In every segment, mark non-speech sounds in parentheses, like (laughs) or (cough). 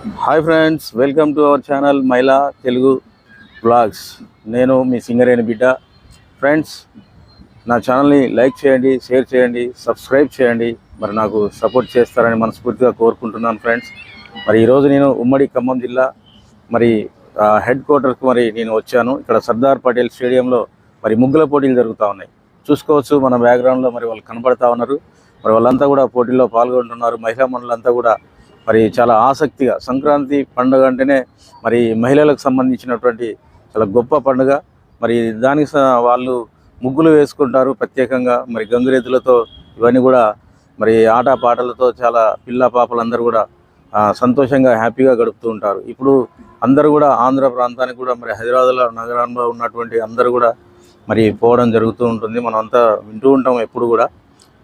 Hi friends welcome to our channel Maila Telugu blogs నేను మీ సింగరేణి బిడ్డ. ఫ్రెండ్స్ నా ఛానల్ని లైక్ చేయండి షేర్ చేయండి సబ్స్క్రైబ్ చేయండి. మరి నాకు సపోర్ట్ చేస్తారని మనస్ఫూర్తిగా కోరుకుంటున్నాను ఫ్రెండ్స్ మరి ఈరోజు నేను ఉమ్మడి ఖమ్మం జిల్లా మరి హెడ్ క్వార్టర్కి మరి నేను వచ్చాను. ఇక్కడ సర్దార్ పటేల్ స్టేడియంలో మరి ముగ్గుల పోటీలు జరుగుతూ ఉన్నాయి. చూసుకోవచ్చు మన బ్యాక్గ్రౌండ్లో మరి వాళ్ళు కనబడతా ఉన్నారు. మరి వాళ్ళంతా కూడా పోటీల్లో పాల్గొంటున్నారు. మహిళా మనులంతా కూడా మరి చాలా ఆసక్తిగా సంక్రాంతి పండుగ అంటేనే మరి మహిళలకు సంబంధించినటువంటి చాలా గొప్ప పండుగ. మరి దానికి వాళ్ళు ముగ్గులు వేసుకుంటారు ప్రత్యేకంగా. మరి గంగురేతులతో ఇవన్నీ కూడా మరి ఆట పాటలతో చాలా పిల్ల పాపలందరూ కూడా సంతోషంగా హ్యాపీగా గడుపుతూ ఉంటారు. ఇప్పుడు అందరూ కూడా ఆంధ్ర ప్రాంతానికి కూడా మరి హైదరాబాద్లో నగరంలో ఉన్నటువంటి అందరూ కూడా మరి పోవడం జరుగుతూ ఉంటుంది. మనం అంతా వింటూ ఉంటాం ఎప్పుడు కూడా.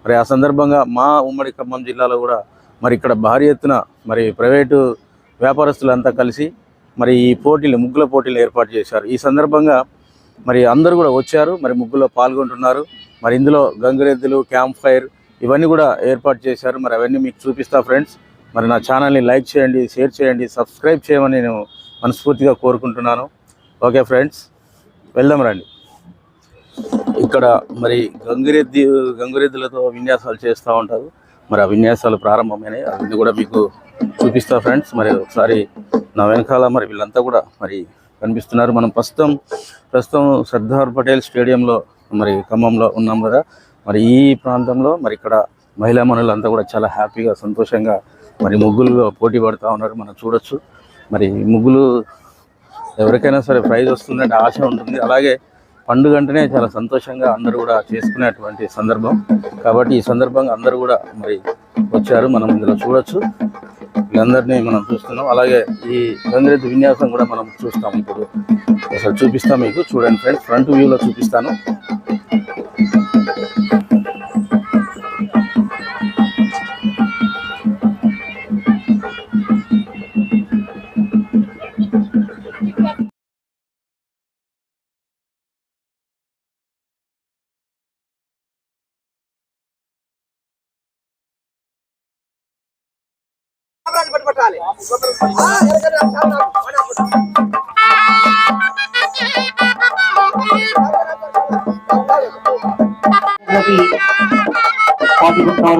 మరి ఆ సందర్భంగా మా ఉమ్మడి ఖమ్మం జిల్లాలో కూడా మరి ఇక్కడ భారీ ఎత్తున మరి ప్రైవేటు వ్యాపారస్తులంతా కలిసి మరి ఈ పోటీలు ముగ్గుల పోటీలు ఏర్పాటు చేశారు. ఈ సందర్భంగా మరి అందరూ కూడా వచ్చారు మరి ముగ్గులో పాల్గొంటున్నారు. మరి ఇందులో గంగిరెద్దులు క్యాంప్ ఫైర్ ఇవన్నీ కూడా ఏర్పాటు చేశారు. మరి అవన్నీ మీకు చూపిస్తా ఫ్రెండ్స్. మరి నా ఛానల్ని లైక్ చేయండి షేర్ చేయండి సబ్స్క్రైబ్ చేయమని నేను మనస్ఫూర్తిగా కోరుకుంటున్నాను. ఓకే ఫ్రెండ్స్ వెళ్దాం రండి. ఇక్కడ మరి గంగిరెద్ది గంగిరెద్దులతో విన్యాసాలు చేస్తూ ఉంటారు. మరి ఆ విన్యాసాలు ప్రారంభమైనాయి. అవన్నీ కూడా మీకు చూపిస్తా ఫ్రెండ్స్. మరి ఒకసారి నా వెనకాల మరి వీళ్ళంతా కూడా మరి కనిపిస్తున్నారు. మనం ప్రస్తుతం ప్రస్తుతం సర్దార్ పటేల్ స్టేడియంలో మరి ఖమ్మంలో ఉన్నాం కదా. మరి ఈ ప్రాంతంలో మరి ఇక్కడ మహిళా మనులంతా కూడా చాలా హ్యాపీగా సంతోషంగా మరి ముగ్గులు పోటీ పడుతూ ఉన్నారు. మనం చూడొచ్చు. మరి ముగ్గులు ఎవరికైనా సరే ప్రైజ్ వస్తుందంటే ఆశ ఉంటుంది. అలాగే పండుగ అంటేనే చాలా సంతోషంగా అందరూ కూడా చేసుకునేటువంటి సందర్భం. కాబట్టి ఈ సందర్భంగా అందరూ కూడా మరి వచ్చారు. మనం ఇందులో చూడొచ్చు. వీళ్ళందరినీ మనం చూస్తున్నాం. అలాగే ఈ గంగిరెద్దు విన్యాసం కూడా మనం చూస్తాం ఇప్పుడు. ఒకసారి చూపిస్తాం మీకు. చూడండి ఫ్రెండ్స్ ఫ్రంట్ వ్యూలో చూపిస్తాను.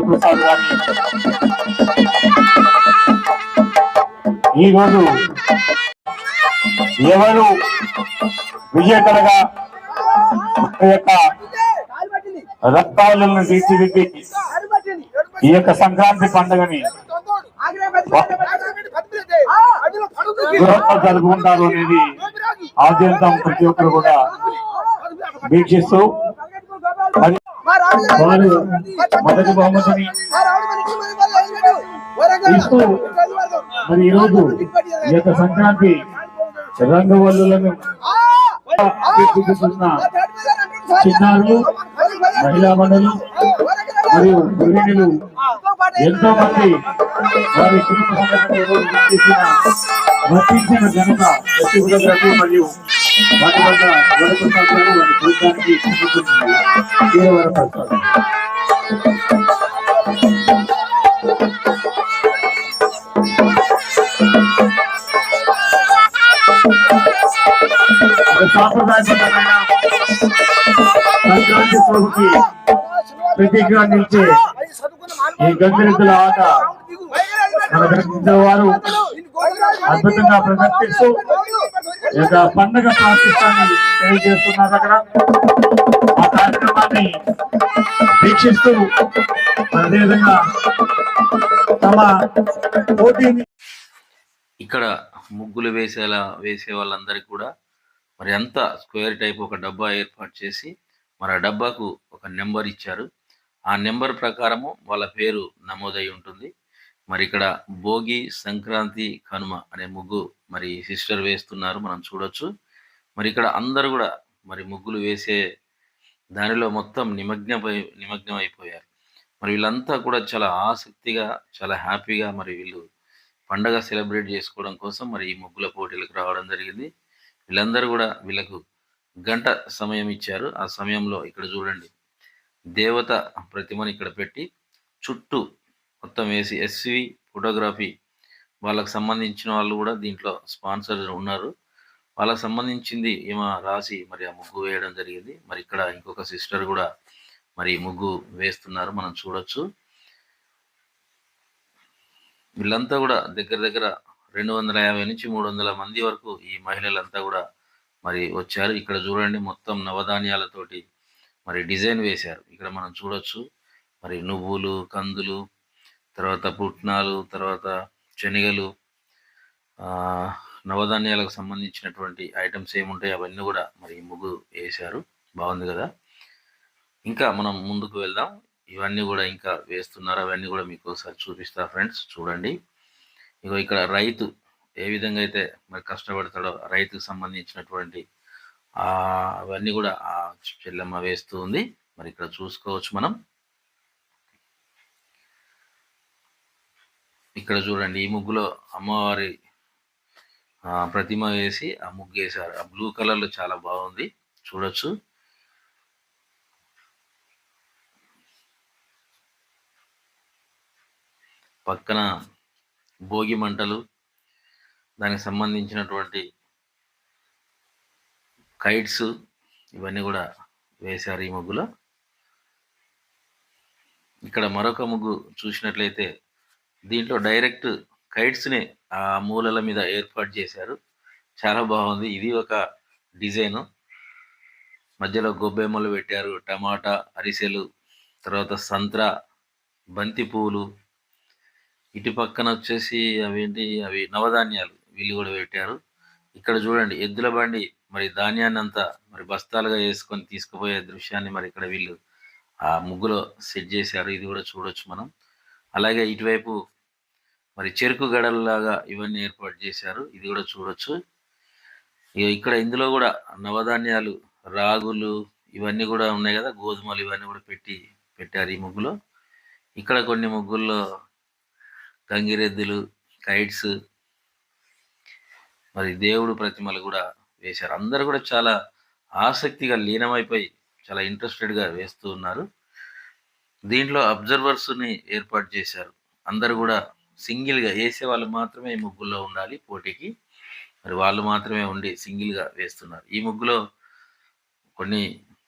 ప్రసాద్ గారిని ఈరోజు ఎవరు విజేతలుగా యొక్క రక్తాలను తీర్చిదిద్ది ఈ యొక్క సంక్రాంతి పండుగని జరుగుంటారు అనేది ఆద్యంతం ప్రతి ఒక్కరు కూడా వీక్షిస్తూ వారు మొదటి బహుమతిని ఇస్తూ మరి ఈరోజు ఈ యొక్క సంక్రాంతి రంగవల్లులను చిన్నారులు మహిళా మండలు మరియు గృహిణులు ఎంతో మంది వారి కుటుంబ వర్తించిన ఘనత మరియు వాటి వల్ల వారి సంక్రాంతి సోగుకి ప్రతీకగా నిలిచే ఈ గంగిరెద్దుల ఆట మన వారు అద్భుతంగా ప్రదర్శిస్తూ ఈ యొక్క పండుగ ప్రాశిష్టాన్ని తెలియజేస్తున్నారు అక్కడ ఆ కార్యక్రమాన్ని వీక్షిస్తూ అదేవిధంగా తమ పోటీని ఇక్కడ ముగ్గులు వేసేలా వేసే వాళ్ళందరికీ కూడా మరి అంతా స్క్వేర్ టైప్ ఒక డబ్బా ఏర్పాటు చేసి మరి ఆ డబ్బాకు ఒక నెంబర్ ఇచ్చారు. ఆ నెంబర్ ప్రకారము వాళ్ళ పేరు నమోదై ఉంటుంది. మరి ఇక్కడ భోగి సంక్రాంతి కనుమ అనే ముగ్గు మరి సిస్టర్ వేస్తున్నారు. మనం చూడొచ్చు. మరి ఇక్కడ అందరూ కూడా మరి ముగ్గులు వేసే దానిలో మొత్తం నిమగ్నమై నిమగ్నం అయిపోయారు మరి వీళ్ళంతా కూడా చాలా ఆసక్తిగా చాలా హ్యాపీగా మరి వీళ్ళు పండగ సెలబ్రేట్ చేసుకోవడం కోసం మరి ఈ ముగ్గుల పోటీలకు రావడం జరిగింది. వీళ్ళందరూ కూడా వీళ్ళకు గంట సమయం ఇచ్చారు. ఆ సమయంలో ఇక్కడ చూడండి. దేవత ప్రతిమని ఇక్కడ పెట్టి చుట్టూ మొత్తం వేసి ఎస్వి ఫోటోగ్రఫీ వాళ్ళకు సంబంధించిన వాళ్ళు కూడా దీంట్లో స్పాన్సర్ ఉన్నారు. వాళ్ళకి సంబంధించింది ఏమో రాసి మరి ఆ ముగ్గు వేయడం జరిగింది. మరి ఇక్కడ ఇంకొక సిస్టర్ కూడా మరి ముగ్గు వేస్తున్నారు. మనం చూడొచ్చు. వీళ్ళంతా కూడా దగ్గర దగ్గర రెండు వందల యాభై నుంచి మూడు వందల మంది వరకు ఈ మహిళలంతా కూడా మరి వచ్చారు. ఇక్కడ చూడండి మొత్తం నవధాన్యాలతోటి మరి డిజైన్ వేశారు. ఇక్కడ మనం చూడొచ్చు మరి నువ్వులు కందులు తర్వాత పుట్నాలు తర్వాత శనగలు నవధాన్యాలకు సంబంధించినటువంటి ఐటమ్స్ ఏముంటాయి అవన్నీ కూడా మరి ముగ్గు వేశారు. బాగుంది కదా? ఇంకా మనం ముందుకు వెళ్దాం. ఇవన్నీ కూడా ఇంకా వేస్తున్నారు? అవన్నీ కూడా మీకు ఒకసారి చూపిస్తా ఫ్రెండ్స్. చూడండి. ఇగో ఇక్కడ రైతు ఏ విధంగా అయితే మరి కష్టపడతాడో రైతుకు సంబంధించినటువంటి అవన్నీ కూడా ఆ చెల్లెమ్మ వేస్తూ ఉంది. మరి ఇక్కడ చూసుకోవచ్చు మనం. ఇక్కడ చూడండి ఈ ముగ్గులో అమ్మవారి ప్రతిమ వేసి ఆ ముగ్గు వేశారు. ఆ బ్లూ కలర్లో చాలా బాగుంది. చూడొచ్చు. పక్కన భోగి మంటలు దానికి సంబంధించినటువంటి కైట్స్ ఇవన్నీ కూడా వేశారు ఈ ముగ్గులో. ఇక్కడ మరొక ముగ్గు చూసినట్లయితే దీంట్లో డైరెక్ట్ కైట్స్ని ఆ మూలల మీద ఏర్పాటు చేశారు. చాలా బాగుంది. ఇది ఒక డిజైను. మధ్యలో గొబ్బెమ్మలు పెట్టారు టమాటా అరిసెలు తర్వాత సంత్ర బంతి పువ్వులు ఇటు పక్కన వచ్చేసి అవేంటి అవి నవధాన్యాలు వీళ్ళు కూడా పెట్టారు. ఇక్కడ చూడండి ఎద్దుల బండి మరి ధాన్యాన్ని అంతా మరి బస్తాలుగా వేసుకొని తీసుకుపోయే దృశ్యాన్ని మరి ఇక్కడ వీళ్ళు ఆ ముగ్గులో సెట్ చేశారు. ఇది కూడా చూడొచ్చు మనం. అలాగే ఇటువైపు మరి చెరుకు గడలలాగా ఇవన్నీ ఏర్పాటు చేశారు. ఇది కూడా చూడొచ్చు. ఇక్కడ ఇందులో కూడా నవధాన్యాలు రాగులు ఇవన్నీ కూడా ఉన్నాయి కదా గోధుమలు ఇవన్నీ కూడా పెట్టి పెట్టారు ఈ ముగ్గులో. ఇక్కడ కొన్ని ముగ్గుల్లో గంగిరెద్దులు కైట్స్ మరి దేవుడు ప్రతిమలు కూడా వేశారు. అందరు కూడా చాలా ఆసక్తిగా లీనమైపోయి చాలా ఇంట్రెస్టెడ్గా వేస్తూ ఉన్నారు. దీంట్లో అబ్జర్వర్స్ని ఏర్పాటు చేశారు. అందరు కూడా సింగిల్గా వేసే వాళ్ళు మాత్రమే ఈ ముగ్గుల్లో ఉండాలి పోటీకి. మరి వాళ్ళు మాత్రమే ఉండి సింగిల్గా వేస్తున్నారు. ఈ ముగ్గులో కొన్ని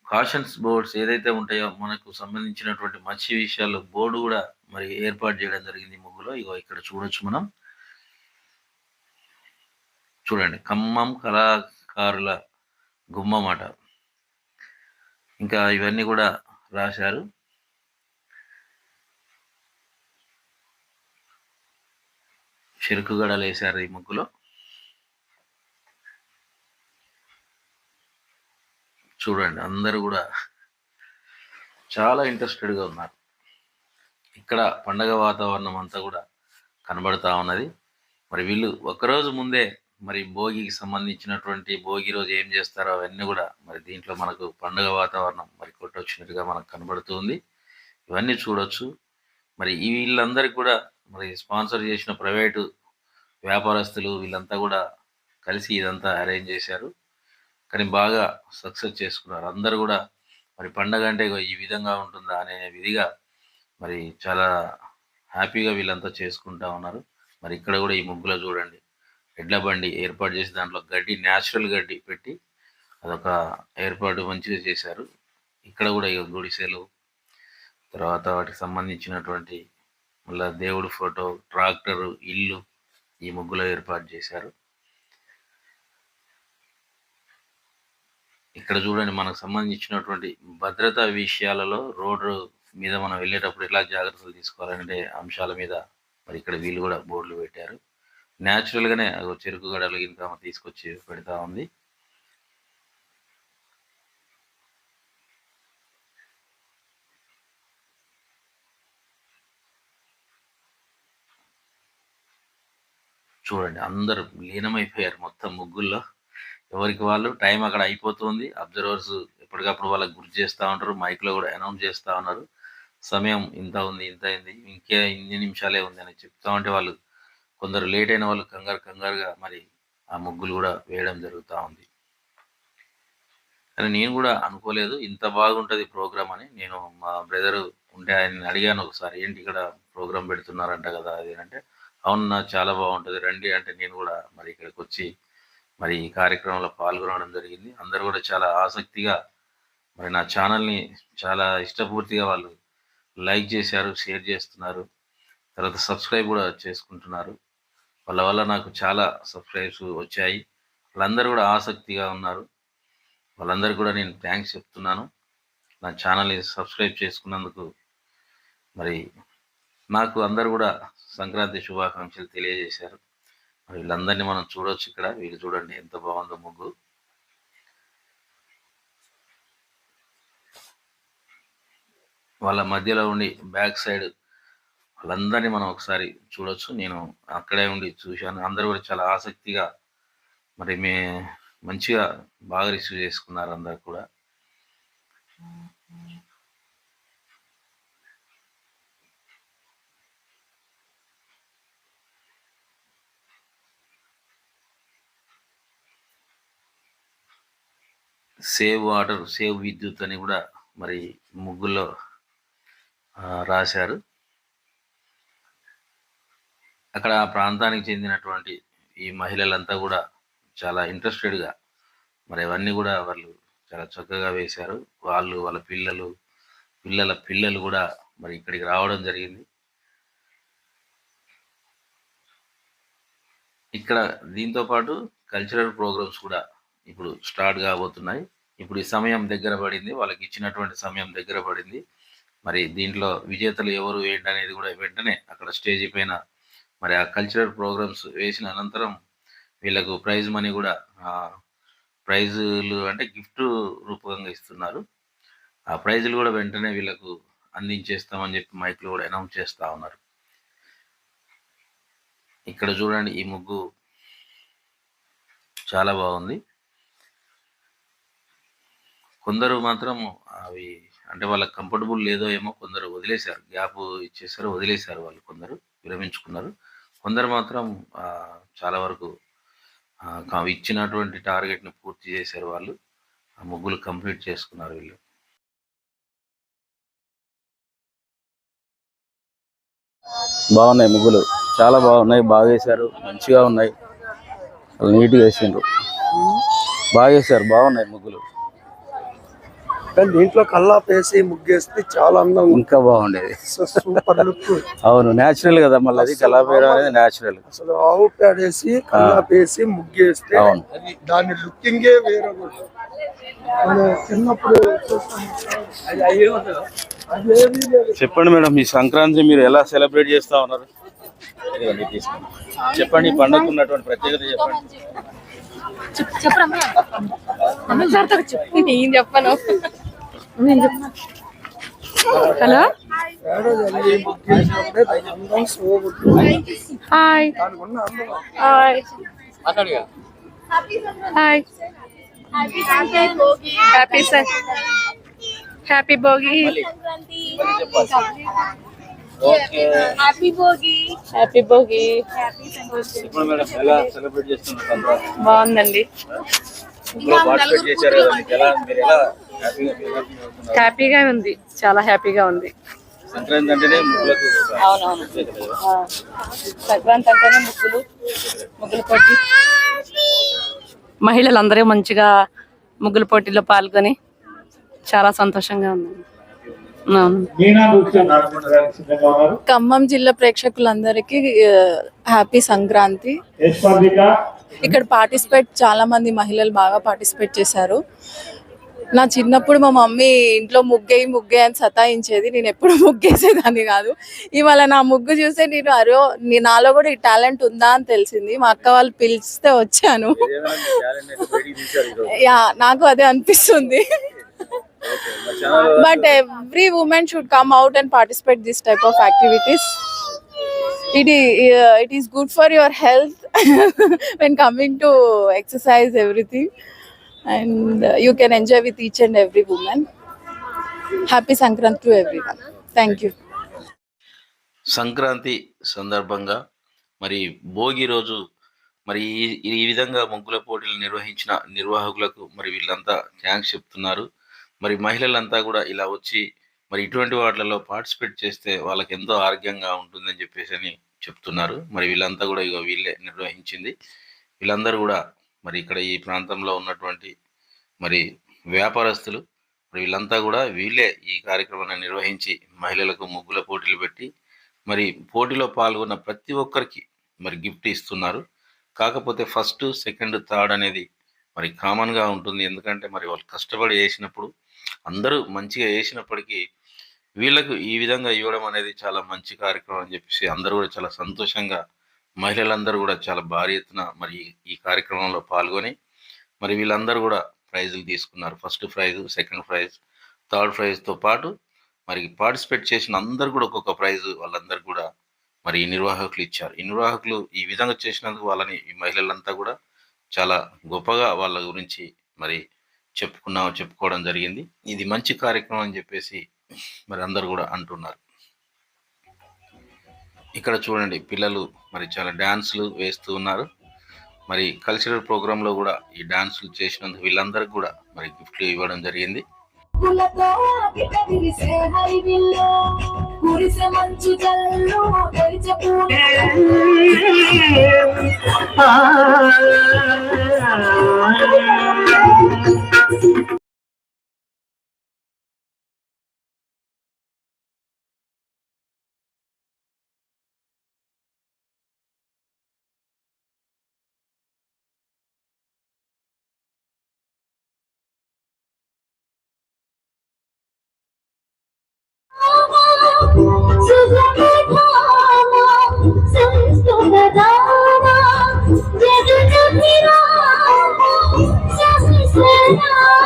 కాషన్స్ బోర్డ్స్ ఏదైతే ఉంటాయో మనకు సంబంధించినటువంటి మంచి విషయాలు బోర్డు కూడా మరి ఏర్పాటు చేయడం జరిగింది ఈ ముగ్గులో. ఇగో ఇక్కడ చూడొచ్చు మనం. చూడండి ఖమ్మం కళాకారుల గుమ్మం అట ఇంకా ఇవన్నీ కూడా రాశారు. చెరుకు గడలు వేశారు ఈ ముగ్గులో. చూడండి అందరూ కూడా చాలా ఇంట్రెస్టెడ్గా ఉన్నారు. ఇక్కడ పండగ వాతావరణం అంతా కూడా కనబడతా ఉన్నది. మరి వీళ్ళు ఒకరోజు ముందే మరి భోగికి సంబంధించినటువంటి భోగి రోజు ఏం చేస్తారో అవన్నీ కూడా మరి దీంట్లో మనకు పండుగ వాతావరణం మరి కొట్టొచ్చినట్టుగా మనకు కనబడుతుంది. ఇవన్నీ చూడొచ్చు. మరి ఈ వీళ్ళందరికీ కూడా మరి స్పాన్సర్ చేసిన ప్రైవేటు వ్యాపారస్తులు వీళ్ళంతా కూడా కలిసి ఇదంతా అరేంజ్ చేశారు. కానీ బాగా సక్సెస్ చేసుకున్నారు. అందరూ కూడా మరి పండగ అంటే ఇగో ఈ విధంగా ఉంటుందా అనే విధిగా మరి చాలా హ్యాపీగా వీళ్ళంతా చేసుకుంటా ఉన్నారు. మరి ఇక్కడ కూడా ఈ ముగ్గులో చూడండి. ఎడ్ల బండి ఏర్పాటు చేసి దాంట్లో గడ్డి న్యాచురల్ గడ్డి పెట్టి అదొక ఏర్పాటు మంచిగా చేశారు. ఇక్కడ కూడా ఇక గుడిసెలు తర్వాత వాటికి సంబంధించినటువంటి మళ్ళా దేవుడు ఫోటో ట్రాక్టరు ఇల్లు ఈ ముగ్గులో ఏర్పాటు చేశారు. ఇక్కడ చూడండి మనకు సంబంధించినటువంటి భద్రతా విషయాలలో రోడ్డు మీద మనం వెళ్ళేటప్పుడు ఎలా జాగ్రత్తలు తీసుకోవాలనే అంశాల మీద మరి ఇక్కడ వీళ్ళు కూడా బోర్డులు పెట్టారు. న్యాచురల్గానే చెరుకు గడలు ఇంత తీసుకొచ్చి పెడతా ఉంది. చూడండి అందరూ లీనమైపోయారు మొత్తం ముగ్గుల్లో. ఎవరికి వాళ్ళు? టైం అక్కడ అయిపోతుంది. అబ్జర్వర్స్ ఎప్పటికప్పుడు వాళ్ళకి గుర్తు చేస్తూ ఉంటారు. మైక్లో కూడా అనౌన్స్ చేస్తూ ఉన్నారు. సమయం ఇంత ఉంది ఇంత అయింది ఇంకే ఇన్ని నిమిషాలే ఉంది అని చెప్తా ఉంటే వాళ్ళు కొందరు లేట్ అయిన వాళ్ళు కంగారు కంగారుగా మరి ఆ ముగ్గులు కూడా వేయడం జరుగుతూ ఉంది. కానీ నేను కూడా అనుకోలేదు ఇంత బాగుంటుంది ప్రోగ్రామ్ అని. నేను మా బ్రదర్ ఉంటే ఆయన అడిగాను ఒకసారి ఏంటి ఇక్కడ ప్రోగ్రామ్ పెడుతున్నారంట కదా అది అంటే అవునన్నా చాలా బాగుంటుంది రండి అంటే నేను కూడా మరి ఇక్కడికి వచ్చి మరి ఈ కార్యక్రమంలో పాల్గొనడం జరిగింది. అందరూ కూడా చాలా ఆసక్తిగా మరి నా ఛానల్ని చాలా ఇష్టపూర్తిగా వాళ్ళు లైక్ చేశారు షేర్ చేస్తున్నారు. తర్వాత సబ్స్క్రైబ్ కూడా చేసుకుంటున్నారు. వాళ్ళ వల్ల నాకు చాలా సబ్స్క్రైబ్స్ వచ్చాయి. వాళ్ళందరూ కూడా ఆసక్తిగా ఉన్నారు. వాళ్ళందరికీ కూడా నేను థ్యాంక్స్ చెప్తున్నాను. నా ఛానల్ని సబ్స్క్రైబ్ చేసుకున్నందుకు మరి నాకు అందరు కూడా సంక్రాంతి శుభాకాంక్షలు తెలియజేశారు. మరి వీళ్ళందరినీ మనం చూడొచ్చు ఇక్కడ. వీళ్ళు చూడండి ఎంత బాగుందో ముగ్గు. వాళ్ళ మధ్యలో ఉండి బ్యాక్ సైడ్ వాళ్ళందరినీ మనం ఒకసారి చూడొచ్చు. నేను అక్కడే ఉండి చూశాను. అందరూ కూడా చాలా ఆసక్తిగా మరి మే మంచిగా బాగా రిసీవ్ చేసుకున్నారు అందరు కూడా. సేవ్ వాటర్ సేవ్ విద్యుత్ అని కూడా మరి ముగ్గుల్లో రాశారు. అక్కడ ఆ ప్రాంతానికి చెందినటువంటి ఈ మహిళలంతా కూడా చాలా ఇంట్రెస్టెడ్గా మరి అవన్నీ కూడా వాళ్ళు చాలా చక్కగా వేశారు. వాళ్ళు వాళ్ళ పిల్లలు పిల్లల పిల్లలు కూడా మరి ఇక్కడికి రావడం జరిగింది. ఇక్కడ దీంతో పాటు కల్చరల్ ప్రోగ్రామ్స్ కూడా ఇప్పుడు స్టార్ట్ కాబోతున్నాయి. ఇప్పుడు ఈ సమయం దగ్గర పడింది వాళ్ళకి ఇచ్చినటువంటి సమయం దగ్గర పడింది. మరి దీంట్లో విజేతలు ఎవరు ఏంటి అనేది కూడా వెంటనే అక్కడ స్టేజ్ పైన మరి ఆ కల్చరల్ ప్రోగ్రామ్స్ వేసిన అనంతరం వీళ్ళకు ప్రైజ్ మనీ కూడా ప్రైజులు అంటే గిఫ్ట్ రూపకంగా ఇస్తున్నారు. ఆ ప్రైజులు కూడా వెంటనే వీళ్ళకు అందించేస్తామని చెప్పి మైక్లో కూడా అనౌన్స్ చేస్తూ ఉన్నారు. ఇక్కడ చూడండి ఈ ముగ్గు చాలా బాగుంది. కొందరు మాత్రం అవి అంటే వాళ్ళకి కంఫర్టబుల్ లేదో ఏమో కొందరు వదిలేశారు. గ్యాప్ ఇచ్చేసారు వదిలేశారు వాళ్ళు కొందరు విరమించుకున్నారు. కొందరు మాత్రం ఆ, చాలా వరకు ఇచ్చినటువంటి టార్గెట్ని పూర్తి చేశారు వాళ్ళు. ఆ ముగ్గులు కంప్లీట్ చేసుకున్నారు వీళ్ళు. బాగున్నాయి ముగ్గులు. చాలా బాగున్నాయి. బాగా వేశారు. మంచిగా ఉన్నాయి. నీట్గా వేసిండ్రు. బాగా వేశారు. బాగున్నాయి ముగ్గులు. కానీ దీంట్లో కల్లాపు వేసి ముగ్గేస్తే చాలా అందంగా ఇంకా బాగుండేది. Super look. అవును న్యాచురల్ కదా మళ్ళీ అది. కళాపేయడం అనేది న్యాచురల్ అసలు ఆవు పేడ వేసి కల్లాపు వేసి ముగ్గేస్తే అవును. దాని లుకింగే వేరే. మనం చిన్నప్పుడు చూస్తాం. అది అదేమీ లేదు చెప్పండి మేడం ఈ సంక్రాంతి మీరు ఎలా సెలబ్రేట్ చేస్తా ఉన్నారు? ఇదిగోండి, తీసుకోండి. చెప్పండి ఈ పండుగకు ఉన్నటువంటి ప్రత్యేకత చెప్పండి. నేను చెప్పను నేను చెప్పను? సోగుతుంది hi hi hi happy sir happy Bhogi happy Bhogi happy బాగుందండి. హ్యాపీగా ఉంది. చాలా హ్యాపీగా ఉంది. సంక్రాంతి అంటేనే అవునవును. సంక్రాంతి అంటేనే ముగ్గులు ముగ్గుల పోటీ. మహిళలందరూ మంచిగా ముగ్గుల పోటీలో పాల్గొని చాలా సంతోషంగా ఉంది. ఖమ్మం జిల్లా ప్రేక్షకులందరికీ హ్యాపీ సంక్రాంతి. ఇక్కడ పార్టిసిపేట్ చాలా మంది మహిళలు బాగా పార్టిసిపేట్ చేశారు. నా చిన్నప్పుడు మా మమ్మీ ఇంట్లో ముగ్గేయి ముగ్గే అని సతాయించేది. నేను ఎప్పుడు ముగ్గేసేదాన్ని కాదు. ఇవాళ నా ముగ్గు చూస్తే నేను అరో నీ- నాలో కూడా ఈ టాలెంట్ ఉందా అని తెలిసింది. మా అక్క వాళ్ళు పిలిస్తే వచ్చాను. యా నాకు అదే అనిపిస్తుంది. ఓకే. మా channel but every woman should come out and participate this type of activities. It is, uh, it is good for your health (laughs) and uh, you can enjoy with each and every woman. Happy sankrant to everyone. Thank you. Sankranti సందర్భంగా మరి భోగి రోజు మరి ఈ- ఈ విధంగా ముగ్గుల పోటీలు నిర్వహించిన నిర్వాహకులకు మరి వీళ్ళంతా థ్యాంక్స్ చెప్తున్నారు. మరి మహిళలంతా కూడా ఇలా వచ్చి మరి ఇటువంటి వాటిలలో పార్టిసిపేట్ చేస్తే వాళ్ళకి ఎంతో ఆరోగ్యంగా ఉంటుందని చెప్పేసి అని చెప్తున్నారు. మరి వీళ్ళంతా కూడా ఇక వీళ్ళే నిర్వహించింది. వీళ్ళందరూ కూడా మరి ఇక్కడ ఈ ప్రాంతంలో ఉన్నటువంటి మరి వ్యాపారస్తులు మరి వీళ్ళంతా కూడా వీళ్ళే ఈ కార్యక్రమాన్ని నిర్వహించి మహిళలకు ముగ్గుల పోటీలు పెట్టి మరి పోటీలో పాల్గొన్న ప్రతి ఒక్కరికి మరి గిఫ్ట్ ఇస్తున్నారు. కాకపోతే ఫస్ట్ సెకండ్ థర్డ్ అనేది మరి కామన్గా ఉంటుంది. ఎందుకంటే మరి వాళ్ళు కష్టపడి వేసినప్పుడు అందరూ మంచిగా వేసినప్పటికీ వీళ్ళకు ఈ విధంగా ఇవ్వడం అనేది చాలా మంచి కార్యక్రమం అని చెప్పేసి అందరూ కూడా చాలా సంతోషంగా మహిళలందరూ కూడా చాలా భారీ ఎత్తున మరి ఈ- కార్యక్రమంలో పాల్గొని మరి వీళ్ళందరూ కూడా ప్రైజులు తీసుకున్నారు. First prize second prize third ప్రైజ్తో పాటు మరి పార్టిసిపేట్ చేసిన అందరు కూడా ఒక్కొక్క ప్రైజ్ వాళ్ళందరూ కూడా మరి ఈ నిర్వాహకులు ఇచ్చారు. ఈ నిర్వాహకులు ఈ విధంగా చేసినందుకు వాళ్ళని ఈ మహిళలంతా కూడా చాలా గొప్పగా వాళ్ళ గురించి మరి చెప్పుకున్నాం చెప్పుకోవడం జరిగింది. ఇది మంచి కార్యక్రమం అని చెప్పేసి మరి అందరు కూడా అంటున్నారు. ఇక్కడ చూడండి పిల్లలు మరి చాలా డ్యాన్సులు వేస్తూ ఉన్నారు. మరి కల్చరల్ ప్రోగ్రాంలో కూడా ఈ డాన్సులు చేసినందుకు వీళ్ళందరికీ కూడా మరి గిఫ్ట్లు ఇవ్వడం జరిగింది.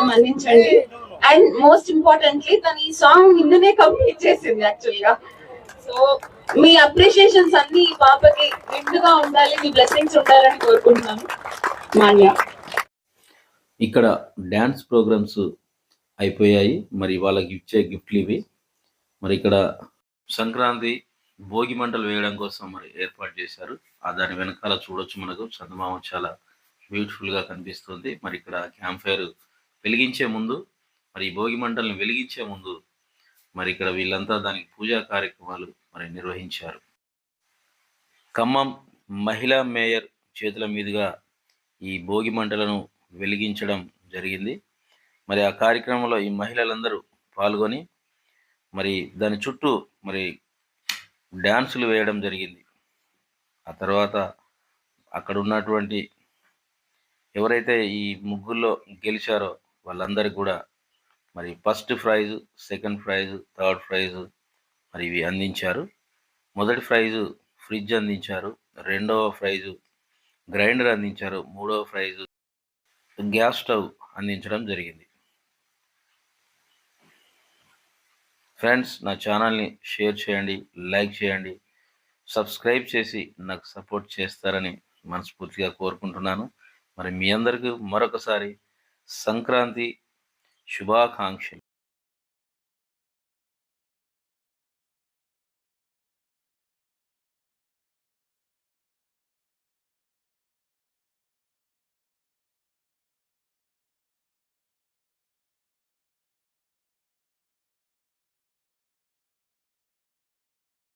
మన్నించండి. అండ్ మోస్ట్ ఇంపార్టెంట్లీ తను ఈ సాంగ్ నిన్ననే కంప్లీట్ చేసింది యాక్చువల్గా. సో మీ అప్రిషియేషన్స్ అన్ని ఈ పాపకి నిండుగా ఉండాలి మీ బ్లెస్సింగ్స్ ఉండాలని కోరుకుంటున్నాను. మాన్య. ఇక్కడ డ్యాన్స్ ప్రోగ్రామ్స్ అయిపోయాయి. మరి వాళ్ళకి ఇచ్చే గిఫ్ట్లు ఇవి. మరి ఇక్కడ సంక్రాంతి భోగి మంటలు వేయడం కోసం మరి ఏర్పాటు చేశారు. ఆ దాని వెనకాల చూడొచ్చు మనకు. చందమామ చాలా బ్యూటిఫుల్గా కనిపిస్తుంది. మరి ఇక్కడ క్యాంప్ ఫైర్ వెలిగించే ముందు మరి ఈ భోగి మంటలను వెలిగించే ముందు మరి ఇక్కడ వీళ్ళంతా దానికి పూజా కార్యక్రమాలు మరి నిర్వహించారు. ఖమ్మం మహిళా మేయర్ చేతుల మీదుగా ఈ భోగి మంటలను వెలిగించడం జరిగింది. మరి ఆ కార్యక్రమంలో ఈ మహిళలందరూ పాల్గొని మరి దాని చుట్టూ మరి డ్యాన్సులు వేయడం జరిగింది. ఆ తర్వాత అక్కడ ఉన్నటువంటి ఎవరైతే ఈ ముగ్గుల్లో గెలిచారో వాళ్ళందరికీ కూడా మరి first prize second prize third prize మరి ఇవి అందించారు. మొదటి ప్రైజు ఫ్రిడ్జ్ అందించారు. రెండవ ప్రైజు గ్రైండర్ అందించారు. మూడవ ప్రైజు గ్యాస్ స్టవ్ అందించడం జరిగింది. ఫ్రెండ్స్ నా ఛానల్ని షేర్ చేయండి లైక్ చేయండి సబ్స్క్రైబ్ చేసి నాకు సపోర్ట్ చేస్తారని మనస్ఫూర్తిగా కోరుకుంటున్నాను. మరి మీ అందరికీ మరొకసారి సంక్రాంతి శుభాకాంక్షలు.